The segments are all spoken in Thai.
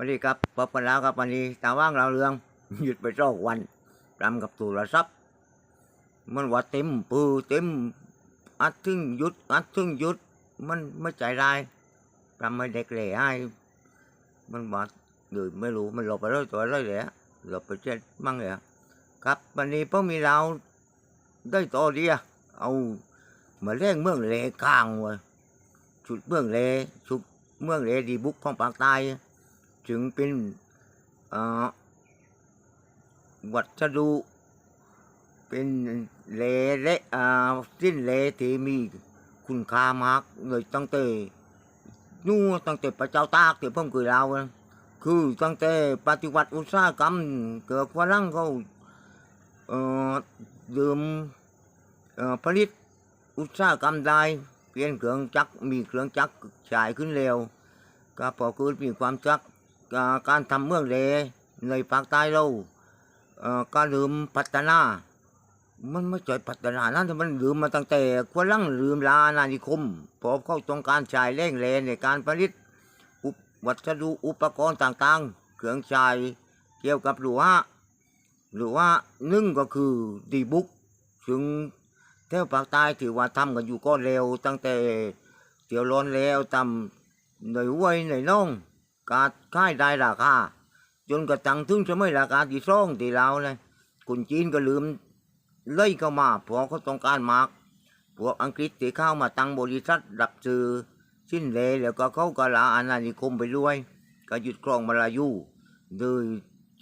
วันนี้ครับพบกันแล้วครับวันนี้ตาว่างเราเรื่องหยุดไปสองวันรำกับตัวละซับมันว่าเต็มปือเต็มอัดทึ่งหยุดอัดทึ่งหยุดมันไม่ใจร้ายรำไม่เด็กเลยให้มันว่าหรือไม่รู้มันหลบไปเลยตัวเลยเลยหลบไปเจ็ดมั่งเลยครับวันนี้พวกมีเราได้ตัวเดียเอามาเล่งเมืองเลกลางเว้ยชุดเมืองเลชุดเมืองเลดีบุกของปากใต้ จึงเป็นอ่อวัสดุเป็นเลเละอ่าสิ้นเลที่มีคุณค่ามากเลยตั้งแต่นู่นตั้งแต่พระเจ้าตากที่ผมเคยเล่านะคือตั้งแต่ปฏิวัติอุตสาหกรรมเกิดฝรั่งเขาเอ่อดื่มผลิตอุตสาหกรรมได้เปลี่ยนเครื่องจักรมีเครื่องจักรฉายขึ้นเร็วก็พอคือมีความจักอ่า การทำเมืองเลในภาคใต้เราเอ่อก็ลืมพัฒนา มันไม่ใช่พัฒนานั่นแต่มันลืมมาตั้งแต่ควลังลืมลานานิคมพอเข้าต้องการใช้แรงเลในการผลิตอุปวัสดุอุปกรณ์ต่างๆ เครื่องใช้เกี่ยวกับหรือว่าหรือว่าหนึ่งก็คือดีบุกถึงแถวภาคใต้ถือว่าทำกันอยู่ก็เร็วตั้งแต่เที่ยวร้อนแล้วทำในห้วยในน่อง กาดค่ายได้ราคาจนกระทั่งถึงสมัยราคาที่สองที่เราเลยคนจีนก็ลืมเล่ยเข้ามาพราะเขาต้องการมากพวกอังกฤษที่เข้ามาตั้งบริษัทรับซื้อสิ้นเลแล้วก็เขาก็ลาอาณานิคมไปด้วย ก็หยุดครองมาลายูโดย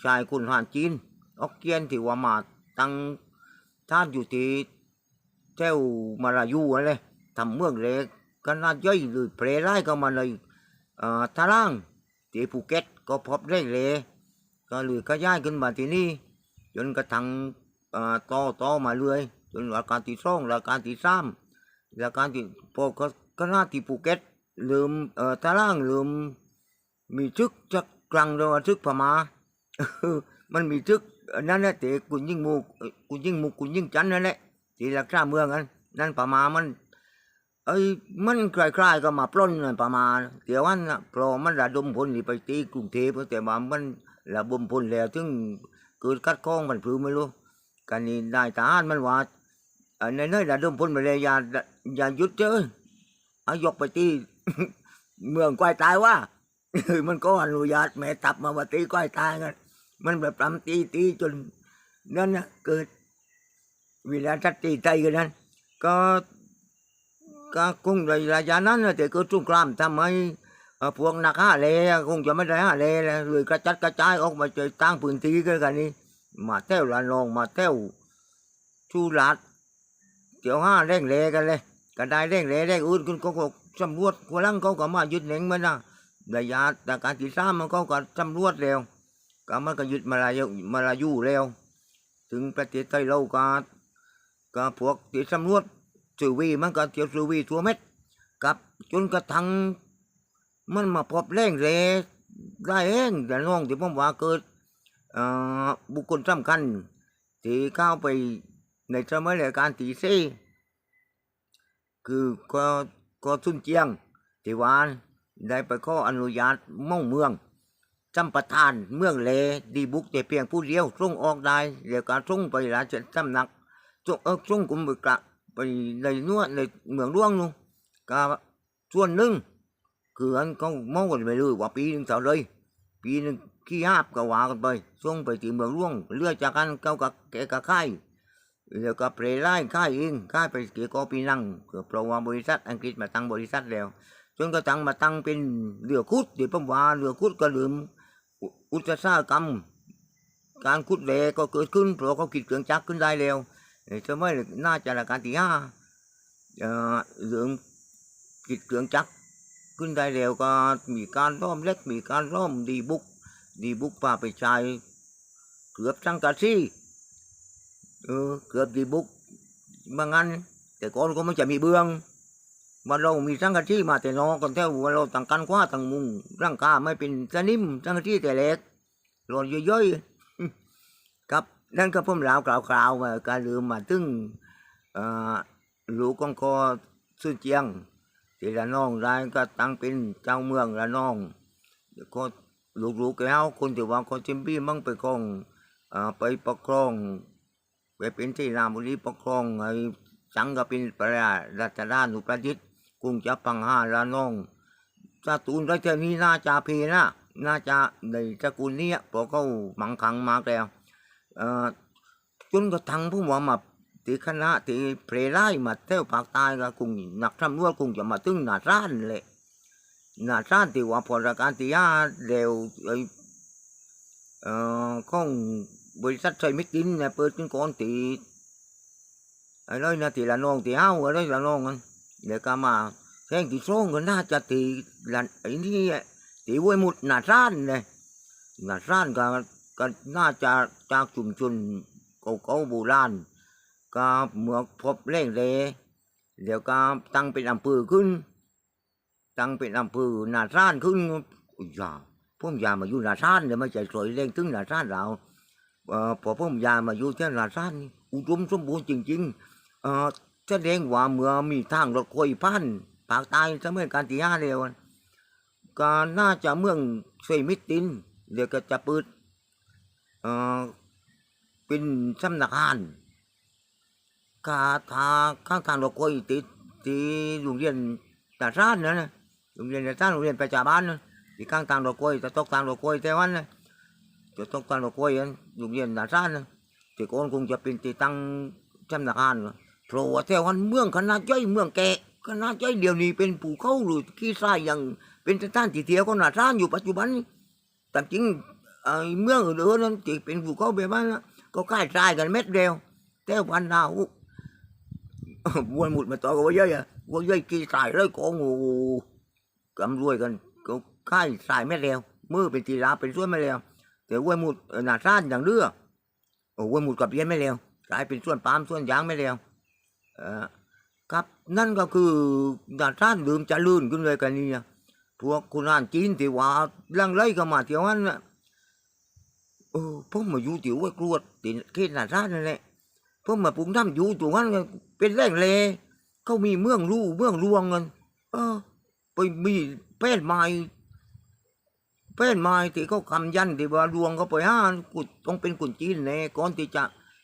ชายคนหานจีนออกเกียนที่ว่ามาตั้งท่านอยู่ที่แถวมาลายูอะไรทำเมืองเล็กขนาดย่อยหรือเพลไล่เข้ามาในเอ่อทาร่าง ที่ภูเก็ตก็พบได้เลยก็เลยขยายขึ้นมาที่นี่จนกระทั่งต่อต่อมาเรื่อยจนราการที่สองราการที่สามราการที่พอก็ขนาดที่ภูเก็ตลืมเอ่อทาร่างลืมมีชึกจักกลางเราชึกพม่ามันมีชึกนั่นแหละแต่กุญยิ่งมูกเอ่อกุญยิ่งมูกกุญยิ่งจันนั่นแหละที่รักษาเมืองกันนั่นพม่ามัน เอ้มันคล้ายๆก็มาปล้นนั่นประมาณเดี๋ยววันนะเพราะมันระดมพลนี่ไปตีกรุงเทพแต่ว่ามันระดมพลแล้วถึงเกิดคัดข้องมันพลือไม่รู้กันนี่นายทหารมันว่าในเนยระดมพลไปเลยอย่าอย่าหยุดเจ้อเอายกไปตีเมืองก้อยตายว่ามันก็อนุญาตแม่ตับมาว่าตีก้อยตายกันมันแบบปรำตีตีจนนั่นนะเกิดวิลาทัตตีไตกันนั้นก็ ก็คงระยะนั้นน่ะแต่เกิดสงครามทำให้พวกนักหาเลคงจะไม่ได้หาเลแล้วเลยกระจัดกระจายออกมาจอตั้งพื้นที่กันกันนี่มาเต้วละนองมาเต้วชูรัดเดี๋ยวห้าเร่งเลกันเลยก็ได้เร่งเลเร่งอื่นคุณก็ก็สำรวจกลังเขาก็มายึดเหน่งมันนะระยะแต่การที่สามมันก็ก็สำรวจแล้วก็มันก็ยึดมาลายมาลายูแล้ว ถึงประเทศไทยเราก็ก็พวกที่สำรวจ สือวีมันก็เที่ยวสือวีทัวเม็ดกับจนกระทั่งมันมาพบแรงเรได้เองแต่น้องที่ผมว่าเกิดบุคคลสำคัญที่เข้าไปในสมัยรัชกาลที่สี่คือก็ก็สุนเจียงที่วานได้ไปข้ออนุญาตม่องเมืองจำประทานเมืองเลดีบุกแต่เพียงผู้เดียวส่งออกได้เดี๋ยวการส่งไปราชสำนักส่งเออส่งกรมบุกะ ไปในนวดในเมืองร่วงนู่นก็ส่วนหนึ่งคืออันเขาเมองกันไปเลยว่าปีหนึ่งเท่าเลยปีหนึ่งขี้หาบก็ว่ากันไปส่งไปที่เมืองร่วงเลือกจากกันเขากับแกกับค่ายแล้วก็เปรย์ไล่ค่ายเองค่ายไปเกี่ยวกับปีนั่งเพราะว่าบริษัทอังกฤษมาตั้งบริษัทแล้วจนกระทั่งมาตั้งเป็นเรือคุดที่ผมว่าเรือคุดก็ลืมอุอุตสาหกรรม การขุดเหลก็เกิดขึ้นเพราะเขาคิดเครื่องจักรขึ้นได้แล้ว เอ่สมัยน่าจะราการที่ห้าเอ่อเรื่องกิจเครื่องจักรขึ้นได้เร็วก็มีการร่อมเล็กมีการร่อมดีบุกดีบุกพาไปใช้เกือบสังกะสีเออเกือบดีบุกบางงั้น แต่ก่อนก็ไม่จะมีเบืองวันเรามีสังกะสีมาแต่นอกกันแถววันเราต่างกันกว่าต่างมุงร่างกายไม่เป็นสนิมสังกะสีแต่เล็กหล่นเยอะๆครับ นั่นก็ผมเล่ากล่าวๆมาการลืมมาถึงหลูกองคอซื่อเจียงที่ละน้องได้ก็ตั้งเป็นเจ้าเมืองละน้องแล้วก็ลูกๆแก้วคนที่ว่าคนจิมบี้มั่งไปครองอไปปกครองไปเป็นที่รามบุรีปกครองไอ้สังกปินปรารัชดานุประดิษฐ์กรุงจะปังหาละน้องสตูนรัชนี้น่าจะเพนะน่าจะในตระกูลนี้พราะเขามังคังมากแล้ว จนกระทั่งผู้ว่ามาที่คณะที่เพลไล่มาเที่ยวภาคใต้ก็คงหนักทำรวจคงจะมาถึงหนาร้านเลยนาซานที่ว่าพอราการที่ยาเร็วไอเอ่อของบริษัทไซมิกินเนี่ยเปิดขึ้นก่อนตีไอ้เลยนะตีละน้องตีเอ้าไอ้เลยละน้องกันเดี๋ยวก็มาแท่งที่สองก็น่าจะตีละไอ้นี่ตีไว้ยหมดนาซานเลยนาซานก็ ก็น่าจะจากชุมชนเก่าๆโบราณก็เมื่อพบเร่งเลยเดี๋ยวก็ตั้งเป็นอำเภอขึ้น ตั้งเป็นอำเภอนาซ่านขึ้นอุ้ยยาผมยามาอยู่นาซ่านเดี๋ยวไม่ใจสวยเร่งถึงนาซ่านเราเอ่อพอมยามาอยู่ที่นาซ่านอุดมสมบูรณ์จริงๆเอ่อแสดงว่าเมื่อมีทางรถไฟพันปากตายเสมือนการที่ห้าเร็วก็น่าจะเมืองเซมิตินเดี๋ยวก็จะเปิด ออเป็นสำนักงานกาทาข้างทางรถไฟติดที่โรงเรียนตาซ่านนะนะโรงเรียนตาซ่านโรงเรียนประจาบ้านนะที่ข้างทางรถกล้วยจะตกทางรถกล้วยแต่วันนะจะตกทางรถกล้วยนั้นโรงเรียนตาซ่านนะที่โกอนคงจะเป็นที่ตั้งจำนักงานเพราะว่าแต่วันเมืองขนาดย่อยเมืองแก่ขนาดย่อยเดียวนี้เป็นภูเขาหรือขี้ทรายอย่างเป็นสถานที่เที่ยวของนาซ่านอยู่ปัจจุบันแต่จริง เมืองอื่นๆนั้นที่เป็นภูเขาแบบนั้นนก็ใกล้ทรายกันเม็ดเดียวแต่วันหนาววนหมุดมาต่อกับว่าเยอะอะว่าเยอะกี่สายเลยของโอ้โหกำรวยกันก็ค่ายสายไม่เร็วมือเป็นตีราเป็นส่วนไม่เร็วแต่วนหมุดหนาซ่านอย่างเรือโอ้วนหมุดกับเย็นไม่เร็วกลายเป็นส่วนปามส่วนยางไม่เร็วเออครับนั่นก็คือหนาซ่านลืมจะลื่นขึ้นเลยกันนี่พวกคุณอ่านจีนที่ว่าลังไล่กันมาเที่ยวนั้นนะ ออผมมาอยู่ที่ห้วยกรวดที่เขตหนาซ่านนั่นแหละเพราะมาปรุงทำอยู่ตรงนั้นเป็นแรงเลเขามีเมืองลู่เมืองรวงกันเออ ไปมีแป้นไม้แป้นไม้ที่เขาคำยันที่ว่ารวงเขาไปห้ากุดต้องเป็นกุนจีนแน่ก่อนที่จะ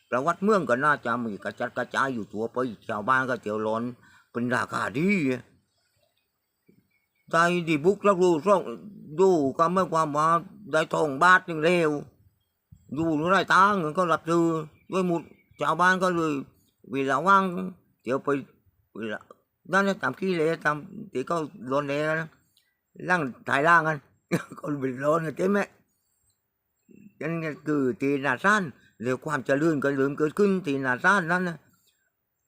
ประวัติเมืองก็น่าจะมีกระจัดกระจายอยู่ตัวไปชาวบ้านก็เจียวร้อนเป็นราคาดีใจที่บุกแล้วดูส่องดูก็ไม่ความว่าได้ทองบาทหนึ่งเร็ว ดูหรือได้ตังค์ก็รับซื้อด้วยหมุดชาวบ้านก็เลยเวลาว่างเดี๋ยวไปเวลานั่นนะตามขี้เลยตามที่เขาโดนเลยนะร่างถ่ายร่างกันก็เป็นร้อนกันเต็มไหมนั่นก็คือตีนาซานเรื่องความเจริญก็เริ่มเกิดขึ้นที่นาซานนั้นนะ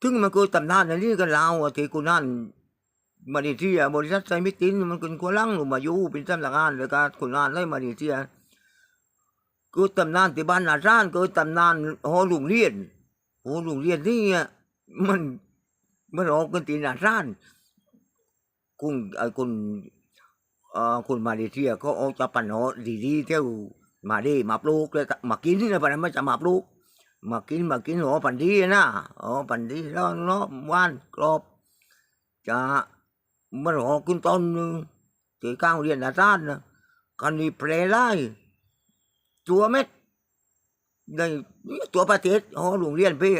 ถึงมันคือตำนานในนี้ก็ลาวที่กูนั่นมาเลเซียบริษัทไซมิตินมันเป็นกัวลังลงมาอยู่เป็นสำนักงานเลยการคุณงานเลยมาเลเซีย คือตำนานที่บ้านนาซานคือตำนานหอโรงเรียนหอโรงเรียนนี่อะมันมันออกกันที่นาซานคุณไอ้คุณเอ่อคุณมาเลเซียเขาเอาจะปันหอดีๆเที่ยวมาดีมาปลูกเลยมากินนะปันไม่จะมาปลูกมากินมากินหอปันดีนะหอปันดีแล้วเนาะหวานกรอบจะมันหอขึ้นต้นหนึ่งที่ข้างเรียนนาซานนะกันนี่เพลไล่ ตัวเม็ดในตัวประเทศอ๋อโรงเรียนพี่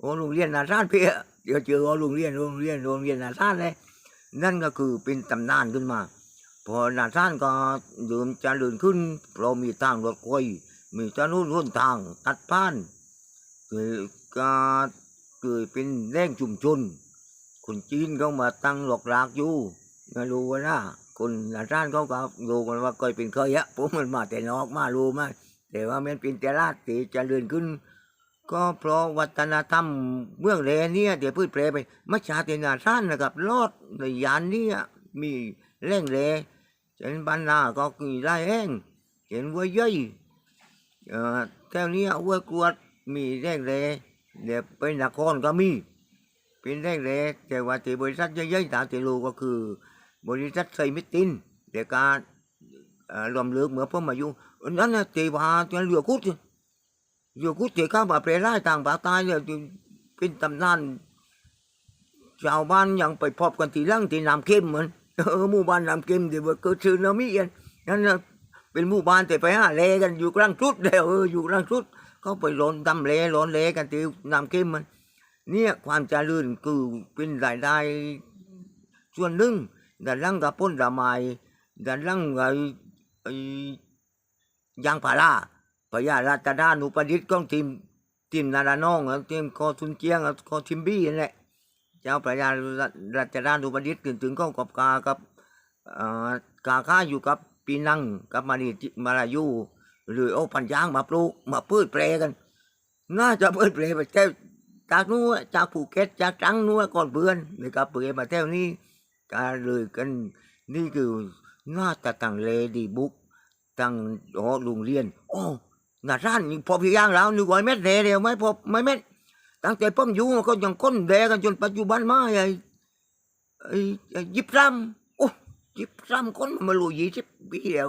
อ๋อโรงเรียนนาซานพี่เดี๋ยวเจออ๋อโรงเรียนโรงเรียนโรงเรียนนาซานเลยนั่นก็คือเป็นตำนานขึ้นมา พอนาซานก็เดิมเจริญขึ้นเพราะมีทางรถไฟมีถนนหนทางตัดผ่านเกิดก็เกิดเป็นแรงชุมชนคนจีนเขามาตั้งหลอกลากอยู่ไม่รู้ว่านะ คนนาซานเขาก็รู้กันว่าเคยเป็นเคยอะผมมันมาแต่นอกมารู้มาแต่ว่ามันเป็นแต่ราชที่เจริญขึ้น ก็เพราะวัฒนธรรมเมืองเลเนี่ยเดี๋ยวพืชแปรไปมัชชาเตนาซ่านนะครับรอดในยานเนี้มีแร่งเลเช่นบ้านนาก็คือไร่แห้งเห็นวัวย่อยเอ่อแถวเนี้ยวัวกรวดมีแร่งเลเดี๋ยวไปนครก็มีเป็นแร่งเลแต่ว่าที่บริษัทย่อยๆตามที่รู้ก็คือ บริษัทไซมิตินเดียการเอ่อรวมเลือกเมื่อพ่อมาอยู่นั่นนะตีว่าจะเหลือกุดเหลือกุดที่เข้ามาเปรไล่ต่างภาคใต้เนี่ยเป็นตำนานชาวบ้านยังไปพบกันทีหลังที่น้ำเข้มเหมือนเออหมู่บ้านน้ำเข้มที่ว่าเกิดซึนามิกันนั่นนะเป็นหมู่บ้านแต่ไปหาเลกันอยู่กลางชุดเดียวเอออยู่กลางชุดเขาไปหลนทำเลหลนเลกันที่น้ำเค็มมันเนี่ยความเจริญคือเป็นรายได้ส่วนหนึ่ง แต่ลังกับพ้นละไม้แต่ลังไอ้ไอ้ยางพาราพญาราชดานุประดิษฐ์ของทีมทีมนาดานองทีมคอทุนเจียงคอทิมบี้นั่นแหละเจ้าพญาราชดานุประดิษฐ์ถึงถึงก็กับกากับเอ่อกาค้าอยู่กับปีนังกับมานีจิมาลายูหรือเอาพันยางมาปลูกมาพืชแปรกัน น่าจะเปิดเผยไปแถวจากนู้นจากภูเก็ตจากตรังนู้นก่อนเพื่อนนะครับเผยมาแถวนี้ การเลยกันนี่คือน่าจะตั้งเลดีบุ๊กตั้งหอโรงเรียนโอ้หน้าร้านนี่พอพี่ย่างแล้วนึกว่าเม็ดเลเดียวไหม่พอไม่เม็ดตั้งแต่ผมอยู่ก็ยังก้นแดกันจนปัจจุบันมาไอ้ไอ้ยิบซ้ำโอ้ยิบซ้ำคนมาลูยี่สิบปีแล้ว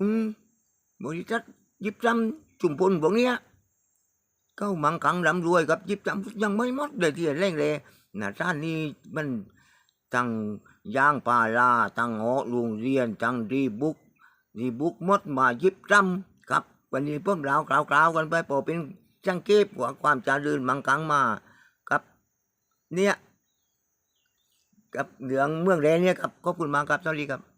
อืมบริษัทยิบซ้ำชุมพลพวกเนี้ยเขามังคังร่ำรวยกับยิบจำยังไม่หมดเลยที่เร่งเลยนะท่านนี้มัน ตั้งย่างปลาลาตั้งหอโรงเรียนตั้งรีบุกรีบุกมดมายิบจำครับ วันนี้พวกเราคราวๆกันไปพอเป็นจังเก็บกว่าความเจรินมังคังมาครับ เนี่ยกับเหลืองเมืองแรเนี่ยครับขอบคุณมากครับสวัสดีครับ